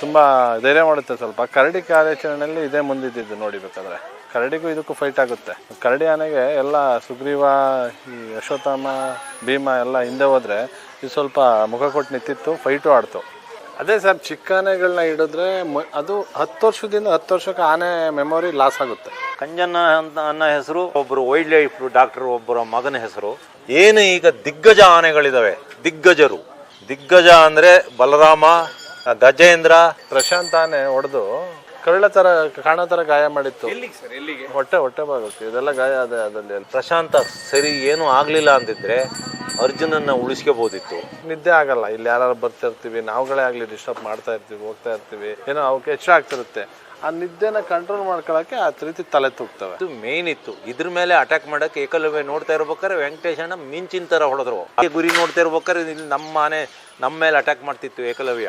ತುಂಬ ಧೈರ್ಯ ಮಾಡುತ್ತೆ ಸ್ವಲ್ಪ. ಕರಡಿ ಕಾರ್ಯಾಚರಣೆಯಲ್ಲಿ ಇದೇ ಮುಂದಿದ್ದು ನೋಡಿಬೇಕಾದ್ರೆ ಕರಡಿಗೂ ಇದಕ್ಕೂ ಫೈಟ್ ಆಗುತ್ತೆ. ಕರಡಿ ಆನೆಗೆ ಎಲ್ಲ ಸುಗ್ರೀವ, ಈ ಅಶ್ವತ್ಥಾಮ ಭೀಮ ಎಲ್ಲ ಹಿಂದೆ ಹೋದರೆ ಇದು ಸ್ವಲ್ಪ ಮುಖ ಕೊಟ್ಟು ನಿಂತಿತ್ತು ಫೈಟು ಆಡ್ತು. ಅದೇ ಸರ್ ಚಿಕ್ಕ ಆನೆಗಳನ್ನ ಹಿಡಿದ್ರೆ ಮ- ಅದು ಹತ್ತು ವರ್ಷದಿಂದ ಹತ್ತು ವರ್ಷಕ್ಕೆ ಆನೆ ಮೆಮೊರಿ ಲಾಸ್ ಆಗುತ್ತೆ. ಕಂಜನ ಅಂತ ಅನ್ನೋ ಹೆಸರು ಒಬ್ಬರು ವೈಲ್ಡ್ ಲೈಫ್ ಡಾಕ್ಟರ್ ಒಬ್ಬರ ಮಗನ ಹೆಸರು. ಏನು ಈಗ ದಿಗ್ಗಜ ಆನೆಗಳಿದಾವೆ? ದಿಗ್ಗಜರು. ದಿಗ್ಗಜ ಅಂದ್ರೆ ಬಲರಾಮ ಗಜೇಂದ್ರ ಪ್ರಶಾಂತ್ ಆನೆ ಹೊಡೆದು ಕಳ್ಳ ತರ ಕಾಣೋ ತರ ಗಾಯ ಮಾಡಿತ್ತು. ಎಲ್ಲಿಗೆ ಸರ್ ಎಲ್ಲಿಗೆ? ಹೊಟ್ಟೆ ಹೊಟ್ಟೆ ಭಾಗಕ್ಕೆ ಇದೆಲ್ಲ ಗಾಯ ಅದೇ ಅದಲ್ಲಿ ಪ್ರಶಾಂತ ಸರಿ ಏನು ಆಗ್ಲಿಲ್ಲ ಅಂದಿದ್ರೆ ಅರ್ಜುನನ್ನ ಉಳಿಸ್ಕೋಬಹುದಿತ್ತು ನಿದ್ದೆ ಆಗಲ್ಲ. ಇಲ್ಲಿ ಯಾರು ಬರ್ತಿರ್ತೀವಿ ನಾವುಗಳೇ ಆಗ್ಲಿ ಡಿಸ್ಟರ್ಬ್ ಮಾಡ್ತಾ ಇರ್ತೀವಿ ಹೋಗ್ತಾ ಇರ್ತೀವಿ. ಏನೋ ಅವಕ್ಕೆ ಹೆಚ್ಚು ಆಗ್ತಿರುತ್ತೆ. ಆ ನಿದ್ದೆನ ಕಂಟ್ರೋಲ್ ಮಾಡ್ಕೊಳಕ್ಕೆ ಆ ರೀತಿ ತಲೆ ತೂಗ್ತವೆ. ಇದು ಮೇನ್ ಇತ್ತು. ಇದ್ರ ಮೇಲೆ ಅಟ್ಯಾಕ್ ಮಾಡಕ್ಕೆ ಏಕಲವ್ಯ ನೋಡ್ತಾ ಇರ್ಬೇಕಾದ್ರೆ ವೆಂಕಟೇಶಣ್ಣ ಮಿಂಚಿನ ತರ ಹೊಡೆದ್ರು. ಈ ಗುರಿ ನೋಡ್ತಾ ಇರ್ಬೇಕಾದ್ರೆ ಇಲ್ಲಿ ನಮ್ಮ ಆನೆ ನಮ್ಮ ಮೇಲೆ ಅಟ್ಯಾಕ್ ಮಾಡ್ತಿತ್ತು ಏಕಲವ್ಯ.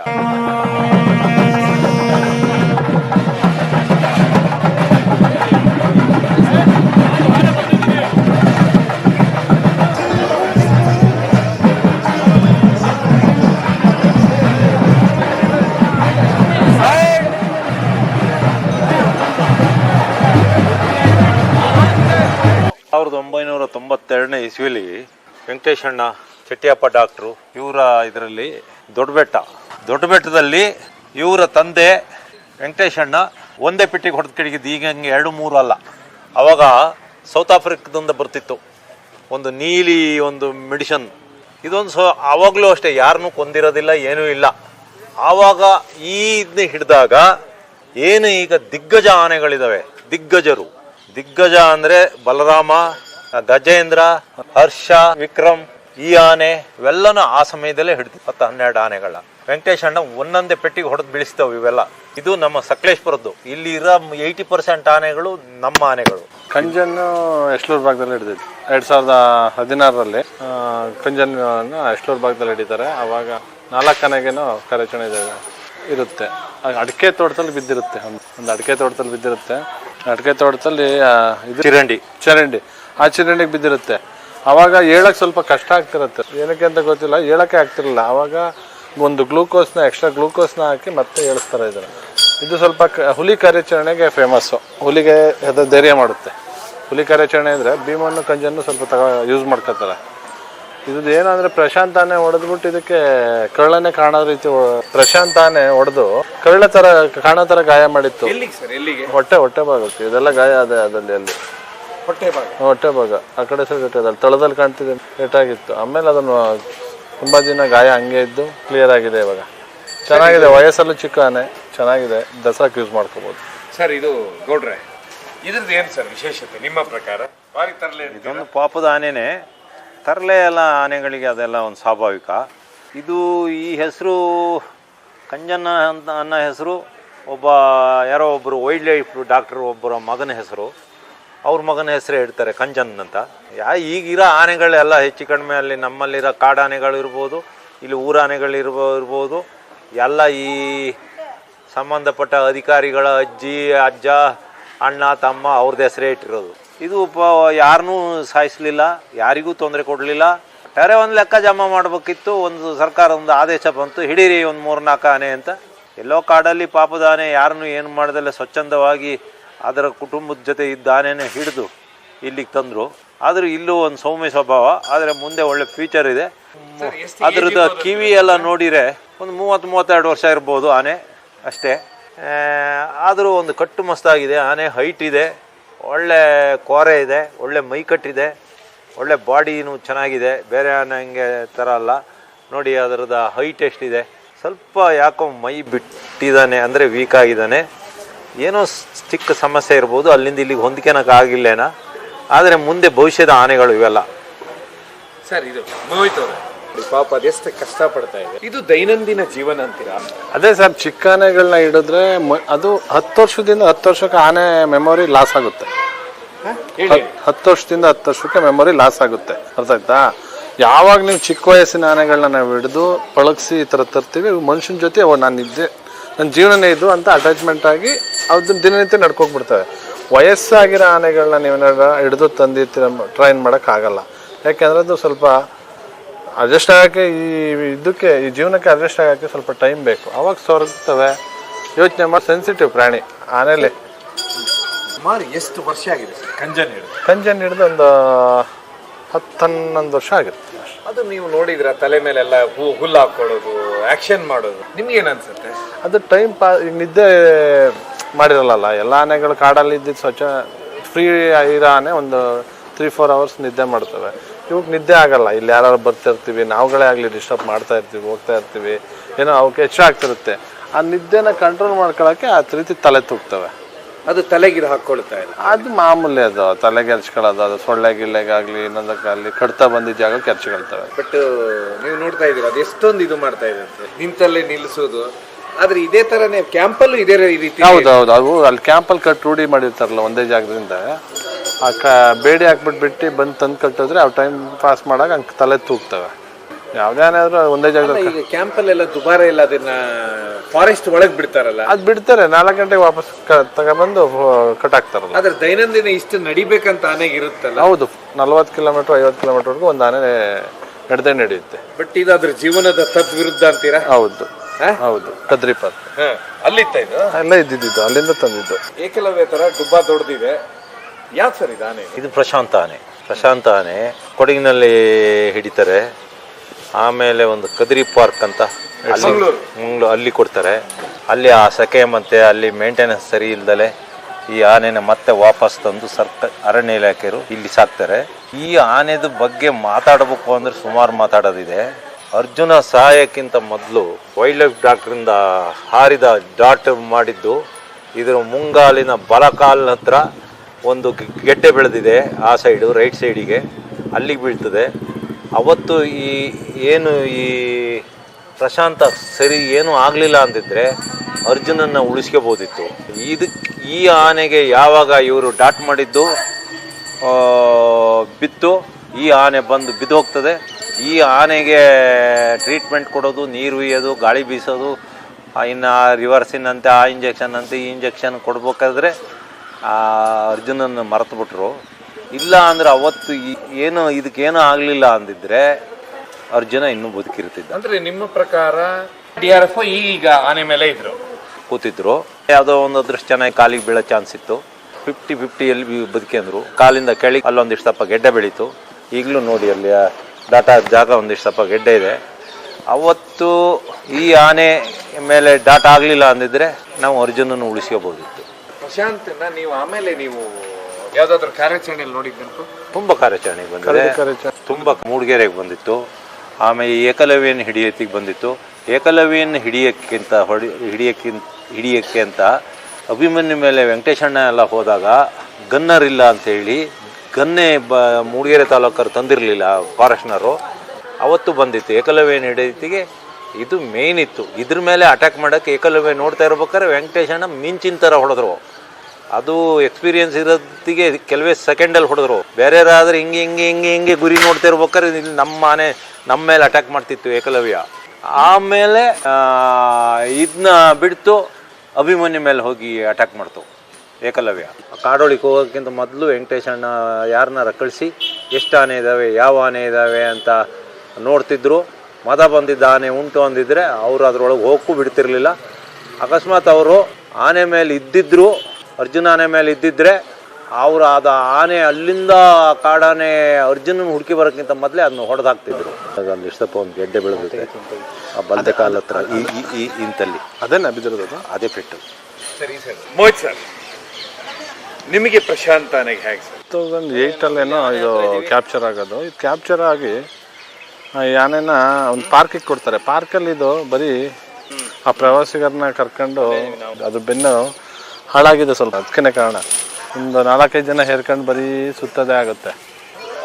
ಸಾವಿರದ ಒಂಬೈನೂರ ತೊಂಬತ್ತೆರಡನೇ ಇಸ್ವಿಲಿ ವೆಂಕಟೇಶಣ್ಣ ಚೆಟ್ಟಿಯಪ್ಪ ಡಾಕ್ಟ್ರು. ಇವರ ಇದರಲ್ಲಿ ದೊಡ್ಡಬೆಟ್ಟ. ದೊಡ್ಡಬೆಟ್ಟದಲ್ಲಿ ಇವರ ತಂದೆ ವೆಂಕಟೇಶಣ್ಣ ಒಂದೇ ಪೆಟ್ಟಿಗೆ ಹೊಡೆದು ಕಡೆಗಿದ್ದು, ಈಗ ಹಂಗೆ ಎರಡು ಮೂರು ಅಲ್ಲ. ಅವಾಗ ಸೌತ್ ಆಫ್ರಿಕಾದಿಂದ ಬರ್ತಿತ್ತು. ಒಂದು ನೀಲಿ ಒಂದು ಮೆಡಿಷನ್. ಇದೊಂದು ಸೊ ಆವಾಗಲೂ ಅಷ್ಟೇ, ಯಾರನ್ನೂ ಕೊಂದಿರೋದಿಲ್ಲ, ಏನೂ ಇಲ್ಲ. ಆವಾಗ ಈ ಇದನ್ನ ಹಿಡಿದಾಗ ಏನು ಈಗ ದಿಗ್ಗಜ ಆನೆಗಳಿದ್ದಾವೆ ದಿಗ್ಗಜರು. ದಿಗ್ಗಜ ಅಂದರೆ ಬಲರಾಮ, ಗಜೇಂದ್ರ, ಹರ್ಷ, ವಿಕ್ರಮ್ ಈ ಆನೆ ಇವೆಲ್ಲನೂ ಆ ಸಮಯದಲ್ಲೇ ಹಿಡಿದು ಹತ್ತು ಹನ್ನೆರಡು ಆನೆಗಳ. ವೆಂಕಟೇಶ್ ಅಣ್ಣ ಒಂದೊಂದೇ ಪೆಟ್ಟಿಗೆ ಹೊಡೆದು ಬೀಳಿಸ್ತವೆ ಇವೆಲ್ಲ. ಇದು ನಮ್ಮ ಸಕಲೇಶ್ಪುರದ್ದು. ಇಲ್ಲಿ ಇರೋ ಏಯ್ಟಿ ಪರ್ಸೆಂಟ್ ಆನೆಗಳು ನಮ್ಮ ಆನೆಗಳು. ಕಂಜನ್ನು ಎಸ್ಲೂರು ಭಾಗದಲ್ಲಿ ಹಿಡಿದಿದ್ದು ಎರಡ್ ಸಾವಿರದ ಹದಿನಾರರಲ್ಲಿ ಕಂಜನ್ನು ಎಸ್ಲೂರು ಭಾಗದಲ್ಲಿ ಹಿಡಿತಾರೆ. ಆವಾಗ ನಾಲ್ಕು ಆನೆಗೇನೋ ಕಾರ್ಯಾಚರಣೆ ಇರುತ್ತೆ. ಅಡಿಕೆ ತೋಟದಲ್ಲಿ ಬಿದ್ದಿರುತ್ತೆ. ಒಂದು ಅಡಿಕೆ ತೋಟದಲ್ಲಿ ಬಿದ್ದಿರುತ್ತೆ. ಅಡಿಕೆ ತೋಟದಲ್ಲಿ ಇದು ಚಿರಂಡಿ. ಚರಂಡಿ. ಆ ಚಿರಂಡಿಗೆ ಬಿದ್ದಿರುತ್ತೆ. ಅವಾಗ ಹೇಳಕ್ ಸ್ವಲ್ಪ ಕಷ್ಟ ಆಗ್ತಿರುತ್ತೆ. ಏನಕ್ಕೆ ಅಂತ ಗೊತ್ತಿಲ್ಲ ಹೇಳಕ್ಕೆ ಆಗ್ತಿರಲಿಲ್ಲ. ಅವಾಗ ಒಂದು ಗ್ಲೂಕೋಸ್ನ ಎಕ್ಸ್ಟ್ರಾ ಗ್ಲೂಕೋಸ್ನ ಹಾಕಿ ಮತ್ತೆ ಹೇಳಿಸ್ತಾರೆ ಇದನ್ನು. ಇದು ಸ್ವಲ್ಪ ಹುಲಿ ಕಾರ್ಯಾಚರಣೆಗೆ ಫೇಮಸ್ಸು ಹುಲಿಗೆ ಅದು ಧೈರ್ಯ ಮಾಡುತ್ತೆ. ಹುಲಿ ಕಾರ್ಯಾಚರಣೆ ಅಂದರೆ ಭೀಮನ್ನು ಕಂಜನ್ನು ಸ್ವಲ್ಪ ತಗ ಯೂಸ್ ಮಾಡ್ಕೊತಾರೆ. ಇದು ಏನಂದ್ರೆ ಪ್ರಶಾಂತಾನೇ ಹೊಡೆದ್ಬಿಟ್ಟು ಇದಕ್ಕೆ ಕಳ್ಳನೆ ಕಾಣೋ ರೀತಿ ಪ್ರಶಾಂತಾನೇ ಪ್ರಶಾಂತ್ ಹೊಡೆದು ಕಳ್ಳ ತರ ಕಾಣೋ ಥರ ಗಾಯ ಮಾಡಿತ್ತು. ಹೊಟ್ಟೆ ಹೊಟ್ಟೆ ಬಾಗುತ್ತೆ. ಇದೆಲ್ಲ ಗಾಯ ಅದೇ ಅದಲ್ಲಿ ಅಲ್ಲಿ. ಹೊಟ್ಟೆ ಭಾಗ. ಹೊಟ್ಟೆ ಭಾಗ. ಆ ಕಡೆ ಸೈಡ್ ಇಟ್ಟದಲ್ಲಿ ತಳದಲ್ಲಿ ಕಾಣ್ತಿದೆ ಏಟಾಗಿತ್ತು ಆಮೇಲೆ ಅದನ್ನು ತುಂಬಾ ದಿನ ಗಾಯ ಹಂಗೆ ಇದ್ದು ಕ್ಲಿಯರ್ ಆಗಿದೆ ಇವಾಗ. ಚೆನ್ನಾಗಿದೆ ವಯಸ್ಸಲ್ಲೂ ಚಿಕ್ಕ ಆನೆ ಚೆನ್ನಾಗಿದೆ. ದಸರಾಕ್ ಯೂಸ್ ಮಾಡ್ಕೋಬಹುದು ಸರ್ ಇದು ಗೌಡ್ರೆ ಇದ್ರದ್ದು ಏನು ಸರ್ ವಿಶೇಷತೆ? ನಿಮ್ಮ ಪ್ರಕಾರ? ಬಾರಿ ತರಲೆ ಇದೊಂದು ಪಾಪದ ಆನೆನೇ. ತರಲೆ ಎಲ್ಲ ಆನೆಗಳಿಗೆ ಅದೆಲ್ಲ ಒಂದು ಸ್ವಾಭಾವಿಕ. ಇದು ಈ ಹೆಸರು ಕಂಜನ ಅಂತ ಅನ್ನೋ ಹೆಸರು ಒಬ್ಬ ಯಾರೋ ಒಬ್ಬರು ವೈಲ್ಡ್ ಲೈಫ್ ಡಾಕ್ಟರ್ ಒಬ್ಬರ ಮಗನ ಹೆಸರು. ಅವ್ರ ಮಗನ ಹೆಸರೇ ಇಡ್ತಾರೆ ಕಂಜನ್ ಅಂತ. ಯಾ, ಈಗಿರೋ ಆನೆಗಳೆಲ್ಲ ಹೆಚ್ಚು ಕಡಿಮೆ ಅಲ್ಲಿ ನಮ್ಮಲ್ಲಿರೋ ಕಾಡಾನೆಗಳಿರ್ಬೋದು, ಇಲ್ಲಿ ಊರಾನೆಗಳಿರ್ಬೋ, ಇರ್ಬೋದು. ಎಲ್ಲ ಈ ಸಂಬಂಧಪಟ್ಟ ಅಧಿಕಾರಿಗಳ ಅಜ್ಜಿ, ಅಜ್ಜ, ಅಣ್ಣ, ತಮ್ಮ ಅವ್ರದ್ದು ಹೆಸರೇ ಇಟ್ಟಿರೋದು. ಇದು ಪ ಯಾರನ್ನೂ ಸಾಯಿಸಲಿಲ್ಲ, ಯಾರಿಗೂ ತೊಂದರೆ ಕೊಡಲಿಲ್ಲ. ಬೇರೆ ಒಂದು ಲೆಕ್ಕ ಜಮಾ ಮಾಡಬೇಕಿತ್ತು, ಒಂದು ಸರ್ಕಾರ ಒಂದು ಆದೇಶ ಬಂತು, ಹಿಡೀರಿ ಒಂದು ಮೂರು ನಾಲ್ಕು ಆನೆ ಅಂತ. ಎಲ್ಲೋ ಕಾಡಲ್ಲಿ ಪಾಪದ ಆನೆ ಯಾರನ್ನೂ ಏನು ಮಾಡ್ದಲ್ಲ, ಸ್ವಚ್ಛಂದವಾಗಿ ಅದರ ಕುಟುಂಬದ ಜೊತೆ ಇದ್ದ ಆನೆನೇ ಹಿಡಿದು ಇಲ್ಲಿಗೆ ತಂದರು. ಆದರೂ ಇಲ್ಲೂ ಒಂದು ಸೌಮ್ಯ ಸ್ವಭಾವ ಆದರೆ ಮುಂದೆ ಒಳ್ಳೆ ಫ್ಯೂಚರ್ ಇದೆ. ಅದ್ರದ್ದು ಕಿವಿ ಎಲ್ಲ ನೋಡಿದರೆ ಒಂದು ಮೂವತ್ತು ಮೂವತ್ತೆರಡು ವರ್ಷ ಇರ್ಬೋದು ಆನೆ ಅಷ್ಟೇ. ಆದರೂ ಒಂದು ಕಟ್ಟು ಮಸ್ತಾಗಿದೆ ಆನೆ ಹೈಟ್ ಇದೆ ಒಳ್ಳೆ ಕೋರೆ ಇದೆ ಒಳ್ಳೆ ಮೈಕಟ್ಟಿದೆ ಒಳ್ಳೆ ಬಾಡಿನೂ ಚೆನ್ನಾಗಿದೆ. ಬೇರೆ ಆನೆ ಹಂಗೆ ಥರ ಅಲ್ಲ. ನೋಡಿ ಅದರದ ಹೈಟ್ ಎಷ್ಟಿದೆ. ಸ್ವಲ್ಪ ಯಾಕೋ ಮೈ ಬಿಟ್ಟಿದ್ದಾನೆ ಅಂದರೆ ವೀಕ್ ಆಗಿದ್ದಾನೆ. ಏನೋ ಚಿಕ್ಕ ಸಮಸ್ಯೆ ಇರ್ಬೋದು ಅಲ್ಲಿಂದ ಇಲ್ಲಿಗೆ ಹೊಂದಿಕೆನಕ್ಕೆ ಆಗಿಲ್ಲೇನ? ಆದರೆ ಮುಂದೆ ಭವಿಷ್ಯದ ಆನೆಗಳು ಇವೆಲ್ಲ. ಸರ್ ಇದು ಪಾಪ ಅದೆಷ್ಟು ಕಷ್ಟಪಡ್ತಾ ಇದೆ. ಇದು ದೈನಂದಿನ ಜೀವನ ಅಂತೀರಾ? ಅದೇ ಸರ್ ಚಿಕ್ಕ ಆನೆಗಳನ್ನ ಹಿಡಿದ್ರೆ ಮ- ಅದು ಹತ್ತು ವರ್ಷದಿಂದ ಹತ್ತು ವರ್ಷಕ್ಕೆ ಆನೆ ಮೆಮೊರಿ ಲಾಸ್ ಆಗುತ್ತೆ. ಹತ್ತು ವರ್ಷದಿಂದ ಹತ್ತು ವರ್ಷಕ್ಕೆ ಮೆಮೊರಿ ಲಾಸ್ ಆಗುತ್ತೆ. ಅರ್ಥ ಆಯ್ತಾ? ಯಾವಾಗ ನೀವು ಚಿಕ್ಕ ವಯಸ್ಸಿನ ಆನೆಗಳನ್ನ ನಾವು ಹಿಡಿದು ಪಳಗಿಸಿ ಈ ಥರ ತರ್ತೀವಿ ಮನುಷ್ಯನ ಜೊತೆ ನಾನು ಇದ್ದೆ ನನ್ನ ಜೀವನನೇ ಇದು ಅಂತ ಅಟ್ಯಾಚ್ಮೆಂಟ್ ಆಗಿ ಅದನ್ನ ದಿನನಿತ್ಯ ನಡ್ಕೋಗ್ಬಿಡ್ತವೆ. ವಯಸ್ಸಾಗಿರೋ ಆನೆಗಳನ್ನ ನೀವು ಹಿಡಿದು ತಂದು ಟ್ರೈನ್ ಮಾಡೋಕ್ಕಾಗಲ್ಲ. ಯಾಕೆಂದ್ರೆ ಅದು ಸ್ವಲ್ಪ ಅಡ್ಜಸ್ಟ್ ಆಗೋಕ್ಕೆ ಈ ಇದಕ್ಕೆ ಈ ಜೀವನಕ್ಕೆ ಅಡ್ಜಸ್ಟ್ ಆಗೋಕ್ಕೆ ಸ್ವಲ್ಪ ಟೈಮ್ ಬೇಕು. ಅವಾಗ ಸೊರಗ್ತವೆ ಯೋಚನೆ ಮಾಡಿ ಸೆನ್ಸಿಟಿವ್ ಪ್ರಾಣಿ ಆನೆಯಲ್ಲಿ ಸುಮಾರು ಎಷ್ಟು ವರ್ಷ ಆಗಿದೆ? ಕಂಜನ್ ಹಿಡಿದು. ಕಂಜನ್ ಹಿಡಿದು ಒಂದು ಹತ್ತು ಹನ್ನೊಂದು ವರ್ಷ ಆಗಿರುತ್ತೆ ಅದು ನೀವು ನೋಡಿದ್ರ ತಲೆ ಮೇಲೆಲ್ಲ ಹೂ ಹುಲ್ಲು ಹಾಕೊಳ್ಳೋದು ಆಕ್ಷನ್ ಮಾಡೋದು ನಿಮ್ಗೇನು ಅನ್ಸುತ್ತೆ? ಅದು ಟೈಮ್ ಪಾ ಈಗ ನಿದ್ದೆ ಮಾಡಿರಲ್ಲ ಎಲ್ಲ ಆನೆಗಳು ಕಾಡಲ್ಲಿ ಇದ್ದಿದ್ದು ಸ್ವಚ್ಛ ಫ್ರೀ ಇರೋ ಆನೆ ಒಂದು ತ್ರೀ ಫೋರ್ ಅವರ್ಸ್ ನಿದ್ದೆ ಮಾಡ್ತವೆ. ಇವಾಗ ನಿದ್ದೆ ಆಗಲ್ಲ ಇಲ್ಲಿ ಯಾರು ಬರ್ತಿರ್ತೀವಿ ನಾವುಗಳೇ ಆಗಲಿ ಡಿಸ್ಟರ್ಬ್ ಮಾಡ್ತಾ ಇರ್ತೀವಿ ಹೋಗ್ತಾ ಇರ್ತೀವಿ ಏನೋ ಅವಕ್ಕೆ ಹೆಚ್ಚು ಆಗ್ತಿರುತ್ತೆ ಆ ನಿದ್ದೆನ ಕಂಟ್ರೋಲ್ ಮಾಡ್ಕೊಳ್ಳೋಕ್ಕೆ ಆ ರೀತಿ ತಲೆ ತೂಗ್ತವೆ. ಅದು ತಲೆಗಿಡ ಹಾಕೊಳ್ತಾ ಇಲ್ಲ. ಅದು ಮಾಮೂಲಿ ಅದು ತಲೆಗೆ ಎರ್ಚ್ಕೊಳ್ಳೋದು ಅದು ಸೊಳ್ಳೆ ಅನ್ನೋದಕ್ಕೆ ಅಲ್ಲಿ ಕಡ್ತಾ ಬಂದಿದ್ದ ಜಾಗಕ್ಕೆ ಎರ್ಚ್ಕೊಳ್ತವೆ ಬಟ್ ನೀವು ನೋಡ್ತಾ ಇದೀರ ಅದು ಎಷ್ಟೊಂದು ಇದು ಮಾಡ್ತಾ ಇದೆ ಅಂತ. ನಿಂತಲ್ಲೇ ನಿಲ್ಲಿಸೋದು. ಆದ್ರೆ ಇದೇ ತರನೇ ಕ್ಯಾಂಪಲ್ಲೂ ಇದೇ ರೀತಿ ಹೌದು ಹೌದು. ಅವು ಅಲ್ಲಿ ಕ್ಯಾಂಪಲ್ಲಿ ಕಟ್ ರೂಢಿ ಮಾಡಿರ್ತಾರಲ್ಲ ಒಂದೇ ಜಾಗದಿಂದ. ಆ ಕ ಬೇಡಿ ಹಾಕ್ಬಿಟ್ಬಿಟ್ಟು ಬಂದು ತಂದು ಕಟ್ಟಿದ್ರೆ ಆ ಟೈಮ್ ಪಾಸ್ ಮಾಡಾಗ ಹಂಗೆ ತಲೆ ತೂಗ್ತವೆ. ಯಾವುದೇ ಆದ್ರೂ ಒಂದೇ ಜಾಗದಲ್ಲಿ ಈಗ ಕ್ಯಾಂಪಲ್ಲೆಲ್ಲ ದುಬಾರ ಎಲ್ಲ ಅದನ್ನ ಫಾರೆಸ್ಟ್ ಒಳಗೆ ಬಿಡ್ತಾರಲ್ಲ. ಅದು ಬಿಡ್ತಾರೆ ನಾಲ್ಕು ಗಂಟೆಗೆ ವಾಪಸ್ ಕ ತಗೊಬಂದು ಕಟ್ ಆಗ್ತಾರಲ್ಲ ಆದ್ರೆ ದೈನಂದಿನ ಇಷ್ಟು ನಡಿಬೇಕಂತ ಆನೆಗೆ ಇರುತ್ತಲ್ಲ? ಹೌದು ನಲ್ವತ್ತು ಕಿಲೋಮೀಟ್ರ್ ಐವತ್ತು ಕಿಲೋಮೀಟ್ರ್ವರೆಗೂ ಒಂದು ಆನೆ ನಡೆದೇ ನಡೆಯುತ್ತೆ. ಬಟ್ ಇದು ಅದ್ರ ಜೀವನದ ತದ್ವಿರುದ್ಧ ಅಂತೀರಾ? ಹೌದು ಹಾ? ಹೌದು ಕದ್ರಿ ಪಾರ್ಕ್ ಅಲ್ಲಿತ್ತ ಇದು? ಎಲ್ಲ ಇದ್ದಿದ್ದು ಅಲ್ಲಿಂದ ತಂದಿದ್ದು. ಏಕಲವ್ಯ ತರ ಡುಬ್ಬ ದೊಡ್ಡದಿದೆ ಯಾಕೆ ಸರ್ ಇದು ಆನೆ ಇದು ಪ್ರಶಾಂತ ಆನೆ ಪ್ರಶಾಂತ ಆನೆ ಕೊಡಗಿನಲ್ಲಿ ಹಿಡಿತಾರೆ. ಆಮೇಲೆ ಒಂದು ಕದ್ರಿ ಪಾರ್ಕ್ ಅಂತ ಅಲ್ಲಿ ಮಂಗ್ಳೂರು. ಅಲ್ಲಿ ಕೊಡ್ತಾರೆ. ಅಲ್ಲಿ ಆ ಸೆಕೆ ಮತ್ತೆ ಅಲ್ಲಿ ಮೇಂಟೆನೆನ್ಸ್ ಸರಿ ಇಲ್ದಲೆ ಈ ಆನೆನ ಮತ್ತೆ ವಾಪಸ್ ತಂದು ಸರ್ಕ ಅರಣ್ಯ ಇಲಾಖೆಯರು ಇಲ್ಲಿ ಸಾಕ್ತಾರೆ. ಈ ಆನೆದ ಬಗ್ಗೆ ಮಾತಾಡಬೇಕು ಅಂದ್ರೆ ಸುಮಾರು ಮಾತಾಡೋದಿದೆ. ಅರ್ಜುನ ಸಹಾಯಕ್ಕಿಂತ ಮೊದಲು ವೈಲ್ಡ್ ಲೈಫ್ ಡಾಕ್ಟ್ರಿಂದ ಹಾರಿದ ಡಾಟ್ ಮಾಡಿದ್ದು ಇದರ ಮುಂಗಾಲಿನ ಬಲಕಾಲಿನ ಹತ್ರ ಒಂದು ಗೆಡ್ಡೆ ಬೆಳೆದಿದೆ ಆ ಸೈಡು ರೈಟ್ ಸೈಡಿಗೆ ಅಲ್ಲಿಗೆ ಬೀಳ್ತದೆ. ಅವತ್ತು ಈ ಏನು ಈ ಪ್ರಶಾಂತ ಸರಿ ಏನು ಆಗಲಿಲ್ಲ ಅಂದಿದ್ರೆ ಅರ್ಜುನನ್ನ ಉಳಿಸ್ಕೋಬೋದಿತ್ತು. ಇದಕ್ಕೆ ಈ ಆನೆಗೆ ಯಾವಾಗ ಇವರು ಡಾಟ್ ಮಾಡಿದ್ದು ಬಿತ್ತು, ಈ ಆನೆ ಬಂದು ಬಿದ್ದು ಹೋಗ್ತದೆ. ಈ ಆನೆಗೆ ಟ್ರೀಟ್ಮೆಂಟ್ ಕೊಡೋದು, ನೀರು ಹುಯ್ಯೋದು ಗಾಳಿ ಬೀಸೋದು ಇನ್ನು ರಿವರ್ಸಿನ್ ಅಂತೆ ಆ ಇಂಜೆಕ್ಷನ್ ಅಂತೆ ಈ ಇಂಜೆಕ್ಷನ್ ಕೊಡ್ಬೇಕಾದ್ರೆ ಅರ್ಜುನನ್ನು ಮರೆತು ಬಿಟ್ರು ಇಲ್ಲ ಅಂದ್ರೆ ಅವತ್ತು ಏನು ಇದಕ್ಕೆ ಇದಕ್ಕೇನು ಆಗಲಿಲ್ಲ ಅಂದಿದ್ರೆ ಅರ್ಜುನ ಇನ್ನೂ ಬದುಕಿರ್ತಿದ್ದ. ಅಂದ್ರೆ ನಿಮ್ಮ ಪ್ರಕಾರ ಡಿ ಆರ್ ಎಫ್ ಈಗ ಆನೆ ಮೇಲೆ ಇದ್ರು? ಕೂತಿದ್ರು. ಯಾವುದೋ ಒಂದು ಅದೃಷ್ಟ ಚೆನ್ನಾಗಿ ಕಾಲಿಗೆ ಬೀಳೋ ಚಾನ್ಸ್ ಇತ್ತು. ಫಿಫ್ಟಿ ಫಿಫ್ಟಿಯಲ್ಲಿ ಬದುಕೆಂದ್ರು. ಕಾಲಿಂದ ಕೆಳಗೆ ಅಲ್ಲೊಂದಿಷ್ಟು ಸ್ವಲ್ಪ ಗೆಡ್ಡೆ ಬೆಳೀತು. ಈಗಲೂ ನೋಡಿ ಅಲ್ಲಿ ಆ ಡಾಟಾ ಜಾಗ ಒಂದಿಷ್ಟು ಸ್ವಲ್ಪ ಗೆಡ್ಡೆ ಇದೆ. ಅವತ್ತು ಈ ಆನೆ ಮೇಲೆ ಡಾಟಾ ಆಗಲಿಲ್ಲ ಅಂದಿದ್ರೆ ನಾವು ಅರ್ಜುನನ್ನು ಉಳಿಸ್ಕೋಬೋದಿತ್ತು. ಪ್ರಶಾಂತ್ನ ನೀವು ಆಮೇಲೆ ನೀವು ಯಾವ್ದಾದ್ರು ಕಾರ್ಯಾಚರಣೆಯಲ್ಲಿ ನೋಡಿದ್ದು ತುಂಬ ಕಾರ್ಯಾಚರಣೆ ಬಂದಿದೆ. ಕಾರ್ಯಾಚರಣೆ. ತುಂಬ ಮೂಡಿಗೆರೆಗೆ ಬಂದಿತ್ತು. ಆಮೇಲೆ ಏಕಲವ್ಯನ ಹಿಡಿಯತಿಗೆ ಬಂದಿತ್ತು. ಏಕಲವ್ಯನ ಹಿಡಿಯಕ್ಕಿಂತ ಹೊಡಿ ಹಿಡಿಯೋಕ್ಕಿಂತ ಹಿಡಿಯಕ್ಕೆ ಅಂತ ಅಭಿಮನ್ಯು ಮೇಲೆ ವೆಂಕಟೇಶಣ್ಣ ಎಲ್ಲ ಹೋದಾಗ ಗನ್ನರ್ ಇಲ್ಲ ಅಂತೇಳಿ ಗನ್ನೆ ಬ ಮೂಡಿಗೆರೆ ತಾಲೂಕರು ತಂದಿರಲಿಲ್ಲ ಫಾರೆಸ್ಟ್ನರು ಅವತ್ತು ಬಂದಿತ್ತು ಏಕಲವ್ಯನ ಹಿಡಿಯತಿಗೆ ಇದು ಮೇಯ್ನ್ ಇತ್ತು. ಇದ್ರ ಮೇಲೆ ಅಟ್ಯಾಕ್ ಮಾಡೋಕ್ಕೆ ಏಕಲವ್ಯ ನೋಡ್ತಾ ಇರ್ಬೇಕಾದ್ರೆ ವೆಂಕಟೇಶಣ್ಣ ಮಿಂಚಿನ ಥರ ಹೊಡೆದ್ರು. ಅದು ಎಕ್ಸ್ಪೀರಿಯನ್ಸ್ ಇರೋದಿಗೆ ಕೆಲವೇ ಸೆಕೆಂಡಲ್ಲಿ ಹೊಡೆದ್ರು. ಬೇರೆಯವರಾದ್ರೆ ಹಿಂಗೆ ಹಿಂಗೆ ಹಿಂಗೆ ಹಿಂಗೆ ಗುರಿ ನೋಡ್ತಾ ಇರ್ಬೇಕಾದ್ರೆ ಇಲ್ಲಿ ನಮ್ಮ ಮನೆ, ನಮ್ಮ ಮೇಲೆ ಅಟ್ಯಾಕ್ ಮಾಡ್ತಿತ್ತು ಏಕಲವ್ಯ. ಆಮೇಲೆ ಇದನ್ನ ಬಿಡ್ತು, ಅಭಿಮನ್ಯು ಮೇಲೆ ಹೋಗಿ ಅಟ್ಯಾಕ್ ಮಾಡ್ತು ಏಕಲವ್ಯ. ಕಾಡೋಳಿಗೆ ಹೋಗೋಕ್ಕಿಂತ ಮೊದಲು ವೆಂಕಟೇಶಣ್ಣ ಯಾರನ್ನ ಕಳಿಸಿ ಎಷ್ಟು ಆನೆ ಇದ್ದಾವೆ ಯಾವ ಆನೆ ಇದ್ದಾವೆ ಅಂತ ನೋಡ್ತಿದ್ರು. ಮದ ಬಂದಿದ್ದ ಆನೆ ಉಂಟು ಅಂದಿದ್ರೆ ಅವರು ಅದರೊಳಗೆ ಹೋಗಕ್ಕೂ ಬಿಡ್ತಿರ್ಲಿಲ್ಲ. ಅಕಸ್ಮಾತ್ ಅವರು ಆನೆ ಮೇಲೆ ಇದ್ದಿದ್ರು ಅರ್ಜುನ ಆನೆ ಮೇಲೆ ಇದ್ದಿದ್ರೆ ಅವರು ಆದ ಆನೆ ಅಲ್ಲಿಂದ ಕಾಡಾನೆ ಅರ್ಜುನನ ಹುಡುಕಿ ಬರೋಕ್ಕಿಂತ ಮೊದಲೇ ಅದನ್ನ ಹೊಡೆದಾಕ್ತಿದ್ರು. ಹಾಕ್ತಿದ್ರು ಅಲ್ಲಿ ಇಷ್ಟಪ್ಪ ಒಂದು ಗೆಡ್ಡೆ ಬೆಳೆದಿದೆ ಆ ಬಲ್ದೆ ಕಾಲ ಹತ್ರ ಈ ಈ- ಇಂತಲ್ಲಿ. ಅದನ್ನು ಬಿದ್ದಿರೋದು ಅದು? ಅದೇ ಪೆಟ್ಟು. ಸರಿ ಸರ್. ಮೋಹಿತ್ ಸರ್ ನಿಮಗೆ ಪ್ರಶಾಂತ್ ಆನೆಗೆ ಹೇಗೆ ಸರ್? ಟೂ ತೌಸಂಡ್ ಏಯ್ಟಲ್ಲೇನೋ ಇದು ಕ್ಯಾಪ್ಚರ್ ಆಗೋದು. ಇದು ಕ್ಯಾಪ್ಚರ್ ಆಗಿ ಆ ಈ ಆನೆನ ಒಂದು ಪಾರ್ಕಿಗೆ ಕೊಡ್ತಾರೆ. ಪಾರ್ಕಲ್ಲಿ ಇದು ಬರೀ ಆ ಪ್ರವಾಸಿಗರನ್ನ ಕರ್ಕೊಂಡು ಅದು ಬೆನ್ನು ಹಾಳಾಗಿದೆ ಸ್ವಲ್ಪ. ಅದಕ್ಕೇ ಕಾರಣ. ಒಂದು ನಾಲ್ಕೈದು ಜನ ಹೇರ್ಕೊಂಡು ಬರೀ ಸುತ್ತದೇ ಆಗುತ್ತೆ.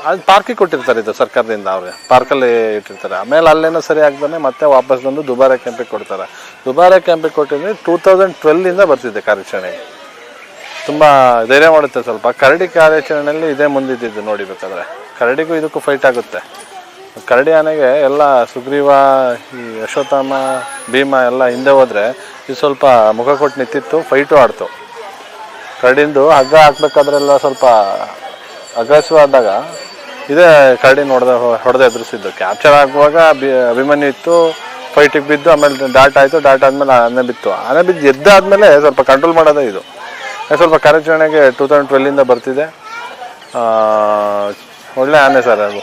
ಅದು ಪಾರ್ಕಿಗೆ ಕೊಟ್ಟಿರ್ತಾರೆ ಇದು ಸರ್ಕಾರದಿಂದ ಅವ್ರಿಗೆ ಪಾರ್ಕಲ್ಲಿ ಇಟ್ಟಿರ್ತಾರೆ. ಆಮೇಲೆ ಅಲ್ಲೇನೋ ಸರಿ ಆಗ್ದೇ ಮತ್ತೆ ವಾಪಸ್ ಬಂದು ದುಬಾರೆ ಕ್ಯಾಂಪಿಗೆ ಕೊಡ್ತಾರೆ. ದುಬಾರೆ ಕ್ಯಾಂಪಿಗೆ ಕೊಟ್ಟಿದ್ರೆ ಟೂ ತೌಸಂಡ್ ಟ್ವೆಲ್ಲಿಂದ ಬರ್ತಿದ್ದೆ ಕಾರ್ಯಾಚರಣೆಗೆ ತುಂಬ ಧೈರ್ಯ ಮಾಡುತ್ತೆ ಸ್ವಲ್ಪ. ಕರಡಿ ಕಾರ್ಯಾಚರಣೆಯಲ್ಲಿ ಇದೇ ಮುಂದಿದ್ದು ನೋಡಿಬೇಕಾದ್ರೆ ಕರಡಿಗೂ ಇದಕ್ಕೂ ಫೈಟ್ ಆಗುತ್ತೆ. ಕರಡಿ ಆನೆಗೆ ಎಲ್ಲ ಸುಗ್ರೀವ, ಈ ಅಶ್ವತ್ಥಾಮ ಭೀಮ ಎಲ್ಲ ಹಿಂದೆ ಹೋದ್ರೆ ಇದು ಸ್ವಲ್ಪ ಮುಖ ಕೊಟ್ಟು ನಿಂತಿತ್ತು ಫೈಟು ಆಡ್ತು. ಕರಡಿಂದು ಹಗ್ಗ ಹಾಕ್ಬೇಕಾದ್ರೆಲ್ಲ ಸ್ವಲ್ಪ ಅಗ್ರೆಸಿವ್ ಆದಾಗ ಇದೇ ಕರಡಿನ ಹೊಡೆದ ಹೊಡೆದ ಎದುರಿಸಿದ್ದು. ಕ್ಯಾಪ್ಚರ್ ಆಗುವಾಗ ಬಿ ಅಭಿಮನ್ಯು ಇತ್ತು ಫೈಟಿಗೆ ಬಿದ್ದು ಆಮೇಲೆ ಡಾಟ್ ಆಯಿತು ಡಾಟ್ ಆದಮೇಲೆ ಆನೆ ಬಿತ್ತು. ಆನೆ ಬಿದ್ದು ಎದ್ದಾದಮೇಲೆ ಸ್ವಲ್ಪ ಕಂಟ್ರೋಲ್ ಮಾಡೋದೇ ಇದು. ಸ್ವಲ್ಪ ಕಾರ್ಯಾಚರಣೆಗೆ ಟೂ ತೌಸಂಡ್ ಟ್ವೆಲ್ಲಿಂದ ಬರ್ತಿದೆ. ಒಳ್ಳೆ ಆನೆ ಸರ್ ಅದು.